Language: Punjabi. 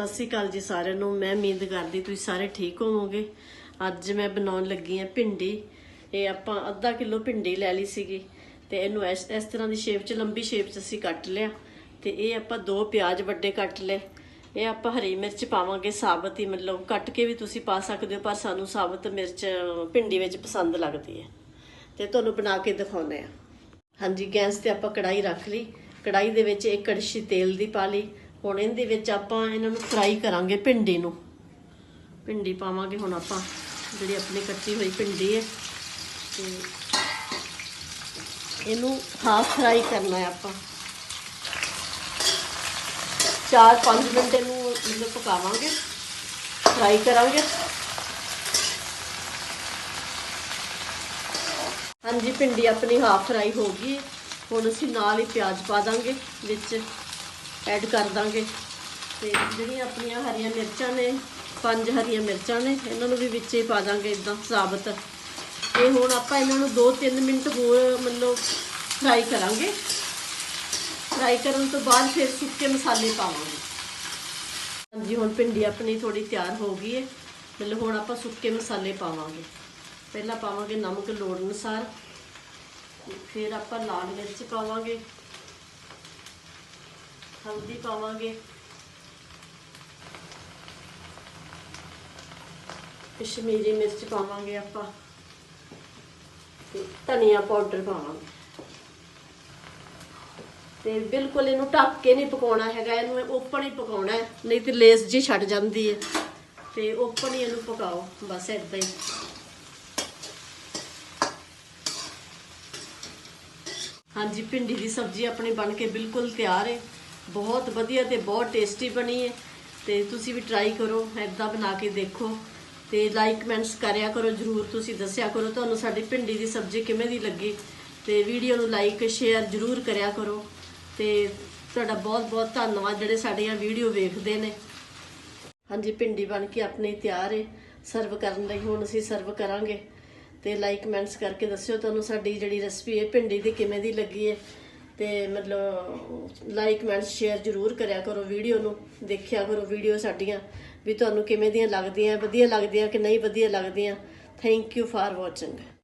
ਸਤਿ ਸ਼੍ਰੀ ਅਕਾਲ ਜੀ ਸਾਰਿਆਂ ਨੂੰ। ਮੈਂ ਉਮੀਦ ਕਰਦੀ ਤੁਸੀਂ ਸਾਰੇ ਠੀਕ ਹੋਵੋਗੇ। ਅੱਜ ਮੈਂ ਬਣਾਉਣ ਲੱਗੀ ਆ ਭਿੰਡੀ। ਇਹ ਆਪਾਂ ਅੱਧਾ ਕਿਲੋ ਭਿੰਡੀ ਲੈ ਲਈ ਸੀਗੀ ਤੇ ਇਹਨੂੰ ਇਸ ਇਸ ਤਰ੍ਹਾਂ ਦੀ ਸ਼ੇਪ 'ਚ, ਲੰਬੀ ਸ਼ੇਪ 'ਚ ਅਸੀਂ ਕੱਟ ਲਿਆ। ਤੇ ਇਹ ਆਪਾਂ ਦੋ ਪਿਆਜ਼ ਵੱਡੇ ਕੱਟ ਲਏ। ਇਹ ਆਪਾਂ ਹਰੀ ਮਿਰਚ ਪਾਵਾਂਗੇ, ਸਾਬਤ ਹੀ ਮਤਲਬ ਕੱਟ ਕੇ ਵੀ ਤੁਸੀਂ ਪਾ ਸਕਦੇ ਹੋ, ਪਰ ਸਾਨੂੰ ਸਾਬਤ ਮਿਰਚ ਭਿੰਡੀ ਵਿੱਚ ਪਸੰਦ ਲੱਗਦੀ ਹੈ। ਤੇ ਤੁਹਾਨੂੰ ਬਣਾ ਕੇ ਦਿਖਾਉਂਦੇ ਆ ਹਾਂਜੀ, ਗੈਸ ਤੇ ਆਪਾਂ ਕੜਾਈ ਰੱਖ ਲਈ। ਕੜਾਈ ਦੇ ਵਿੱਚ ਇੱਕ ਕੜਛੀ ਤੇਲ ਦੀ ਪਾ ਲਈ। ਹੁਣ ਇਹਦੇ ਵਿੱਚ ਆਪਾਂ ਇਹਨਾਂ ਨੂੰ ਫਰਾਈ ਕਰਾਂਗੇ ਭਿੰਡੀ ਨੂੰ। ਭਿੰਡੀ ਪਾਵਾਂਗੇ ਹੁਣ ਆਪਾਂ, ਜਿਹੜੀ ਆਪਣੀ ਕੱਟੀ ਹੋਈ ਭਿੰਡੀ ਹੈ। ਤੇ ਇਹਨੂੰ ਹਾਫ ਫਰਾਈ ਕਰਨਾ ਹੈ ਆਪਾਂ। 4-5 ਮਿੰਟ ਇਹਨੂੰ ਮਤਲਬ ਪਕਾਵਾਂਗੇ ਫਰਾਈ ਕਰਾਂਗੇ। ਹਾਂਜੀ, ਭਿੰਡੀ ਆਪਣੀ ਹਾਫ ਫਰਾਈ ਹੋ ਗਈ ਹੈ। ਹੁਣ ਅਸੀਂ ਨਾਲ ਹੀ ਪਿਆਜ਼ ਪਾ ਦਾਂਗੇ ਵਿੱਚ। ਐਡ ਕਰ ਦਾਂਗੇ। ਤੇ ਜਿਹੜੀਆਂ ਆਪਣੀਆਂ ਹਰੀਆਂ ਮਿਰਚਾਂ ਨੇ, ਪੰਜ ਹਰੀਆਂ ਮਿਰਚਾਂ ਨੇ, ਇਹਨਾਂ ਨੂੰ ਵੀ ਵਿੱਚ ਹੀ ਪਾ ਦਾਂਗੇ ਇਦਾਂ ਸਾਬਤ। ਤੇ ਹੁਣ ਆਪਾਂ ਇਹਨਾਂ ਨੂੰ 2-3 ਮਿੰਟ ਹੋਰ ਮਤਲਬ ਫਰਾਈ ਕਰਾਂਗੇ। ਫਰਾਈ ਕਰਨ ਤੋਂ ਬਾਅਦ ਫਿਰ ਸੁੱਕੇ ਮਸਾਲੇ ਪਾਵਾਂਗੇ। ਹਾਂਜੀ, ਹੁਣ ਭਿੰਡੀ ਆਪਣੀ ਥੋੜੀ ਤਿਆਰ ਹੋ ਗਈ ਹੈ। ਮਤਲਬ ਹੁਣ ਆਪਾਂ ਸੁੱਕੇ ਮਸਾਲੇ ਪਾਵਾਂਗੇ। ਪਹਿਲਾਂ ਪਾਵਾਂਗੇ ਨਮਕ ਲੋੜ ਅਨੁਸਾਰ। ਫਿਰ ਆਪਾਂ ਲਾਲ ਮਿਰਚ ਪਾਵਾਂਗੇ। ਹਲਦੀ ਪਾਵਾਂਗੇ। ਕਸ਼ਮੀਰੀ ਮਿਰਚ ਪਾਵਾਂਗੇ ਆਪਾਂ। ਤੇ ਧਨੀਆ ਪਾਊਡਰ ਪਾਵਾਂਗੇ। ਤੇ ਬਿਲਕੁਲ ਇਹਨੂੰ ਢੱਕ ਕੇ ਨਹੀਂ ਪਕਾਉਣਾ ਹੈਗਾ, ਇਹਨੂੰ ਓਪਨ ਹੀ ਪਕਾਉਣਾ ਹੈ, ਨਹੀਂ ਤੇ ਲੇਸ ਜੀ ਛੱਡ ਜਾਂਦੀ ਹੈ। ਤੇ ਓਪਨ ਹੀ ਇਹਨੂੰ ਪਕਾਓ, ਬਸ ਏਦਾਂ ਹੀ। ਹਾਂਜੀ, ਭਿੰਡੀ ਦੀ ਸਬਜ਼ੀ ਆਪਣੀ ਬਣ ਕੇ ਬਿਲਕੁਲ ਤਿਆਰ ਹੈ। ਬਹੁਤ ਵਧੀਆ ਤੇ ਬਹੁਤ ਟੇਸਟੀ ਬਣੀ ਹੈ। ਤੇ ਤੁਸੀਂ ਵੀ ਟਰਾਈ ਕਰੋ ਐਦਾਂ ਬਣਾ ਕੇ ਦੇਖੋ। ਤੇ ਲਾਈਕ ਕਮੈਂਟਸ ਕਰਿਆ ਕਰੋ, ਜਰੂਰ ਤੁਸੀਂ ਦੱਸਿਆ ਕਰੋ ਤੁਹਾਨੂੰ ਸਾਡੀ ਭਿੰਡੀ ਦੀ ਸਬਜ਼ੀ ਕਿਵੇਂ ਦੀ ਲੱਗੀ। ਤੇ ਵੀਡੀਓ ਨੂੰ ਲਾਈਕ ਸ਼ੇਅਰ ਜਰੂਰ ਕਰਿਆ ਕਰੋ। ਤੇ ਤੁਹਾਡਾ ਬਹੁਤ ਬਹੁਤ ਧੰਨਵਾਦ ਜਿਹੜੇ ਸਾਡੀਆਂ ਵੀਡੀਓ ਵੇਖਦੇ ਨੇ। ਹਾਂਜੀ, ਭਿੰਡੀ ਬਣ ਕੇ ਆਪਣੀ ਤਿਆਰ ਹੈ। ਸਰਵ ਕਰਨ ਲਈ ਹੁਣ ਅਸੀਂ ਸਰਵ ਕਰਾਂਗੇ। ਤੇ ਲਾਈਕ ਕਮੈਂਟਸ ਕਰਕੇ ਦੱਸਿਓ ਤੁਹਾਨੂੰ ਸਾਡੀ ਜਿਹੜੀ ਰੈਸਪੀ ਹੈ, ਭਿੰਡੀ ਦੀ ਕਿਵੇਂ ਦੀ ਲੱਗੀ ਹੈ। ਤੇ ਮਤਲਬ ਲਾਈਕ ਕਮੈਂਟਸ ਸ਼ੇਅਰ ਜ਼ਰੂਰ ਕਰਿਆ ਕਰੋ ਵੀਡੀਓ ਨੂੰ ਦੇਖਿਆ ਕਰੋ ਵੀਡੀਓ ਸਾਡੀਆਂ, ਵੀ ਤੁਹਾਨੂੰ ਕਿਵੇਂ ਦੀਆਂ ਲੱਗਦੀਆਂ, ਵਧੀਆ ਲੱਗਦੀਆਂ ਕਿ ਨਹੀਂ ਵਧੀਆ ਲੱਗਦੀਆਂ। Thank you for watching